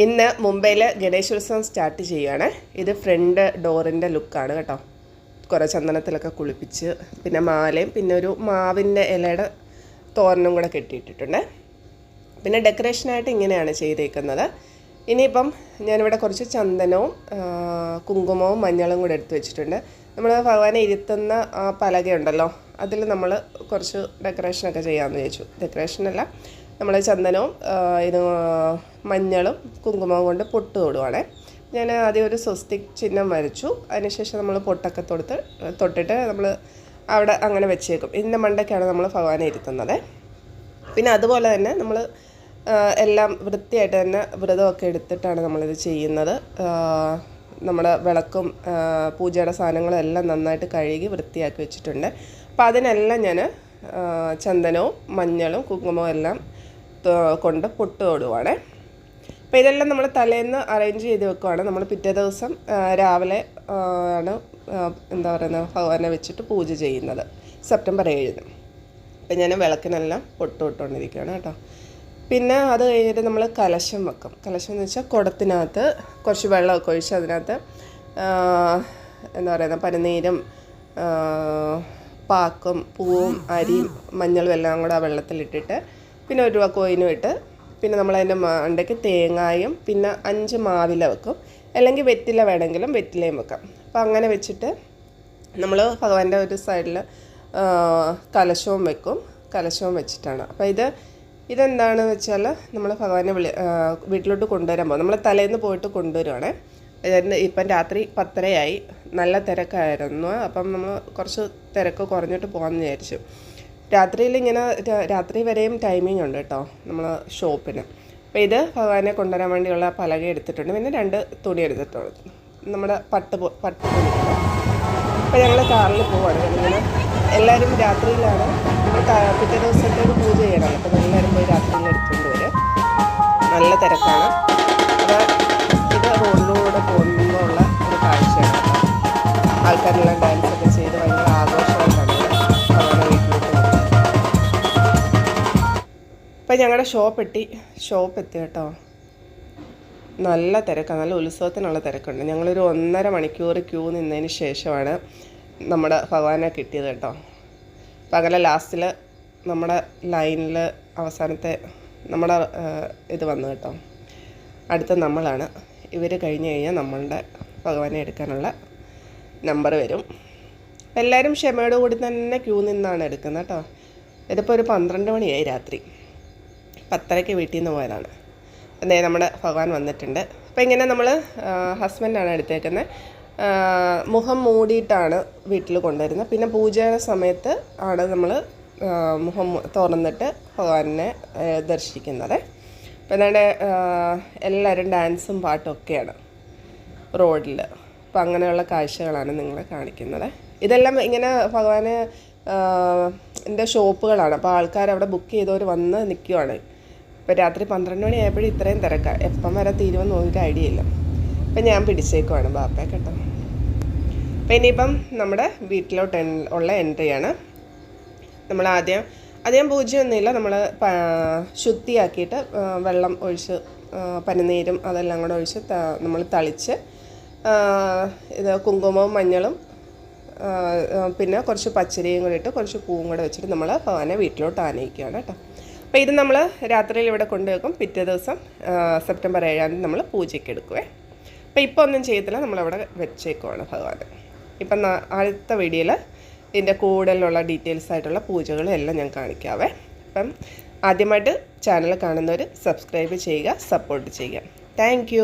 ഇന്ന് മുംബൈയിൽ ഗണേശോത്സവം സ്റ്റാർട്ട് ചെയ്യുകയാണ് ഇത് ഫ്രണ്ട് ഡോറിന്റെ ലുക്കാണ് കേട്ടോ. കുറേ ചന്ദനത്തിലൊക്കെ കുളിപ്പിച്ച് പിന്നെ മാലയും പിന്നെ ഒരു മാവിന്റെ ഇലയുടെ തോരനും കൂടെ കെട്ടിയിട്ടിട്ടുണ്ട്. പിന്നെ ഡെക്കറേഷനായിട്ട് ഇങ്ങനെയാണ് ചെയ്തേക്കുന്നത്. ഇനിയിപ്പം ഞാനിവിടെ കുറച്ച് ചന്ദനവും കുങ്കുമവും മഞ്ഞളും കൂടെ എടുത്തു വെച്ചിട്ടുണ്ട്. നമ്മൾ ഭഗവാനെ ഇരുത്തുന്ന ആ പലകയുണ്ടല്ലോ അതിൽ നമ്മൾ കുറച്ച് ഡെക്കറേഷനൊക്കെ ചെയ്യാമെന്ന് ചോദിച്ചു ഡെക്കറേഷനല്ല നമ്മൾ ചന്ദനവും ഇത് മഞ്ഞളും കുങ്കുമവും കൊണ്ട് പൊട്ട് തൊടുവാണേ. ഞാൻ ആദ്യം ഒരു സ്വസ്തിക് ചിഹ്നം വരച്ചു. അതിനുശേഷം നമ്മൾ പൊട്ടൊക്കെ തൊടുത്ത് തൊട്ടിട്ട് നമ്മൾ അവിടെ അങ്ങനെ വെച്ചേക്കും. ഇതിന്റെ മണ്ടയ്ക്കാണ് നമ്മൾ ഭഗവാനെ ഇരുത്തുന്നത്. പിന്നെ അതുപോലെ തന്നെ നമ്മൾ എല്ലാം വൃത്തിയായിട്ട് തന്നെ വ്രതമൊക്കെ എടുത്തിട്ടാണ് നമ്മളിത് ചെയ്യുന്നത്. നമ്മുടെ വിളക്കും പൂജയുടെ സാധനങ്ങളും എല്ലാം നന്നായിട്ട് കഴുകി വൃത്തിയാക്കി വെച്ചിട്ടുണ്ട്. അപ്പോൾ അതിനെല്ലാം ഞാൻ ചന്ദനവും മഞ്ഞളും കുങ്കുമവും എല്ലാം കൊണ്ട് പൊട്ട് തൊടുവാണേ അപ്പോൾ ഇതെല്ലാം നമ്മൾ തലേന്ന് അറേഞ്ച് ചെയ്ത് വെക്കുവാണ്. നമ്മൾ പിറ്റേ ദിവസം രാവിലെ ആണ് എന്താ പറയുന്നത് ഭഗവാനെ വെച്ചിട്ട് പൂജ ചെയ്യുന്നത്. സെപ്റ്റംബർ ഏഴിന്. അപ്പം ഞാൻ വിളക്കിനെല്ലാം പൊട്ട് തൊട്ടുകൊണ്ടിരിക്കുകയാണ് കേട്ടോ. പിന്നെ അത് കഴിഞ്ഞിട്ട് നമ്മൾ കലശം വെക്കും. കലശം എന്ന് വെച്ചാൽ കുടത്തിനകത്ത് കുറച്ച് വെള്ളമൊക്കെ ഒഴിച്ച് അതിനകത്ത് എന്താ പറയുന്നത് പനിനീരും പാക്കും പൂവും അരിയും മഞ്ഞളും എല്ലാം കൂടെ ആ വെള്ളത്തിലിട്ടിട്ട് പിന്നെ ഒരു രൂപ കോയിനും ഇട്ട് പിന്നെ നമ്മളതിന്റെ മണ്ടയ്ക്ക് തേങ്ങായും പിന്നെ അഞ്ച് മാവില വെക്കും. അല്ലെങ്കിൽ വെറ്റില വേണമെങ്കിലും വെറ്റിലയും വെക്കാം. അപ്പോൾ അങ്ങനെ വെച്ചിട്ട് നമ്മൾ ഭഗവാന്റെ ഒരു സൈഡിൽ കലശവും വെക്കും. കലശവും വെച്ചിട്ടാണ്. അപ്പോൾ ഇത് ഇതെന്താണെന്ന് വെച്ചാൽ നമ്മൾ ഭഗവാനെ വിളി വീട്ടിലോട്ട് കൊണ്ടുവരാൻ പോകും. നമ്മൾ തലേന്ന് പോയിട്ട് കൊണ്ടുവരുവാണേ. ഇപ്പം രാത്രി പത്തരയായി. നല്ല തിരക്കായിരുന്നു. അപ്പം നമ്മൾ കുറച്ച് തിരക്ക് കുറഞ്ഞിട്ട് പോകാമെന്ന് വിചാരിച്ചു. രാത്രിയിൽ ഇങ്ങനെ രാത്രി വരെയും ടൈമിംഗ് ഉണ്ട് കേട്ടോ നമ്മൾ ഷോപ്പിന് അപ്പോൾ ഇത് ഭഗവാനെ കൊണ്ടുവരാൻ വേണ്ടിയുള്ള പലക എടുത്തിട്ടുണ്ട്. പിന്നെ രണ്ട് തുണി എടുത്തിട്ടുണ്ട്. നമ്മുടെ പട്ട് പട്ട് തുണി. അപ്പോൾ ഞങ്ങൾ കാറിൽ പോവാണ്. ഇങ്ങനെ എല്ലാവരും രാത്രിയിലാണ്. പിറ്റേ ദിവസത്തേക്ക് പൂജ ചെയ്യണം. അപ്പോൾ എല്ലാവരും പോയി രാത്രിയിൽ എടുത്തുകൊണ്ട് വരും. നല്ല തിരക്കാണ്. ഞങ്ങളുടെ ഷോപ്പ് എത്തി ഷോപ്പ് എത്തി കേട്ടോ. നല്ല തിരക്കാണ് നല്ല ഉത്സവത്തിനുള്ള തിരക്കുണ്ട്. ഞങ്ങളൊരു ഒന്നര മണിക്കൂർ ക്യൂ നിന്നതിന് ശേഷമാണ് നമ്മുടെ ഭഗവാനെ കിട്ടിയത് കേട്ടോ. പകല ലാസ്റ്റിൽ നമ്മുടെ ലൈനിൽ അവസാനത്തെ നമ്മുടെ ഇത് വന്നു കേട്ടോ. അടുത്ത നമ്മളാണ്. ഇവർ കഴിഞ്ഞ് കഴിഞ്ഞാൽ നമ്മളുടെ ഭഗവാനെ എടുക്കാനുള്ള നമ്പർ വരും. എല്ലാവരും ക്ഷമയോടുകൂടി തന്നെ ക്യൂ നിന്നാണ് എടുക്കുന്നത് കേട്ടോ. ഇതിപ്പോൾ ഒരു പന്ത്രണ്ട് മണിയായി രാത്രി. പത്തരയ്ക്ക് വീട്ടിൽ നിന്ന് പോയതാണ്. അതേ നമ്മുടെ ഭഗവാൻ വന്നിട്ടുണ്ട്. അപ്പോൾ ഇങ്ങനെ നമ്മൾ ഹസ്ബൻഡാണ് എടുത്തേക്കുന്നത് മുഖം മൂടിയിട്ടാണ് വീട്ടിൽ കൊണ്ടുവരുന്നത് പിന്നെ പൂജയുടെ സമയത്ത് ആണ് നമ്മൾ മുഖം തുറന്നിട്ട് ഭഗവാനെ ദർശിക്കുന്നത്. അപ്പോൾ എന്നാണ്ട് എല്ലാവരും ഡാൻസും പാട്ടും ഒക്കെയാണ് റോഡിൽ അപ്പം അങ്ങനെയുള്ള കാഴ്ചകളാണ് നിങ്ങളെ കാണിക്കുന്നത്. ഇതെല്ലാം ഇങ്ങനെ ഭഗവാന് എന്റെ ഷോപ്പുകളാണ്. അപ്പോൾ ആൾക്കാർ അവിടെ ബുക്ക് ചെയ്തവർ വന്ന് നിൽക്കുവാണ് ഇപ്പോൾ രാത്രി പന്ത്രണ്ട് മണി ആയപ്പോഴും ഇത്രയും തിരക്കാം. എപ്പം വരെ തീരുമെന്ന് നോക്കിയിട്ട് ഐഡിയ ഇല്ല അപ്പം ഞാൻ പിടിച്ചേക്കുവാണ് ബാപ്പയെ കേട്ടോ. അപ്പം ഇനിയിപ്പം നമ്മുടെ വീട്ടിലോട്ട് ഉള്ള എൻട്രിയാണ് നമ്മൾ ആദ്യം അധികം പൂജയൊന്നുമില്ല നമ്മൾ ശുദ്ധിയാക്കിയിട്ട് വെള്ളം ഒഴിച്ച് പനിനീരും അതെല്ലാം കൂടെ ഒഴിച്ച് നമ്മൾ തളിച്ച് ഇത് കുങ്കുമവും മഞ്ഞളും പിന്നെ കുറച്ച് പച്ചരിയും കൂടെ ഇട്ട് കുറച്ച് പൂവും കൂടെ വെച്ചിട്ട് നമ്മൾ ഭവനെ വീട്ടിലോട്ട് ആനയിക്കുകയാണ് കേട്ടോ. അപ്പോൾ ഇത് നമ്മൾ രാത്രിയിൽ ഇവിടെ കൊണ്ടുവെക്കും. പിറ്റേ ദിവസം സെപ്റ്റംബർ ഏഴാം തീയതി നമ്മൾ പൂജയ്ക്ക് എടുക്കുവേ. അപ്പോൾ ഇപ്പോൾ ഒന്നും ചെയ്യത്തില്ല. നമ്മളവിടെ വെച്ചേക്കുവാണ് ഭഗവാൻ ഇപ്പം അടുത്ത വീഡിയോയിൽ ഇതിന്റെ കൂടുതലുള്ള ഡീറ്റെയിൽസ് ആയിട്ടുള്ള പൂജകളും എല്ലാം ഞാൻ കാണിക്കാവേ. അപ്പം ആദ്യമായിട്ട് ചാനൽ കാണുന്നവർ സബ്സ്ക്രൈബ് ചെയ്യുക സപ്പോർട്ട് ചെയ്യുക. താങ്ക്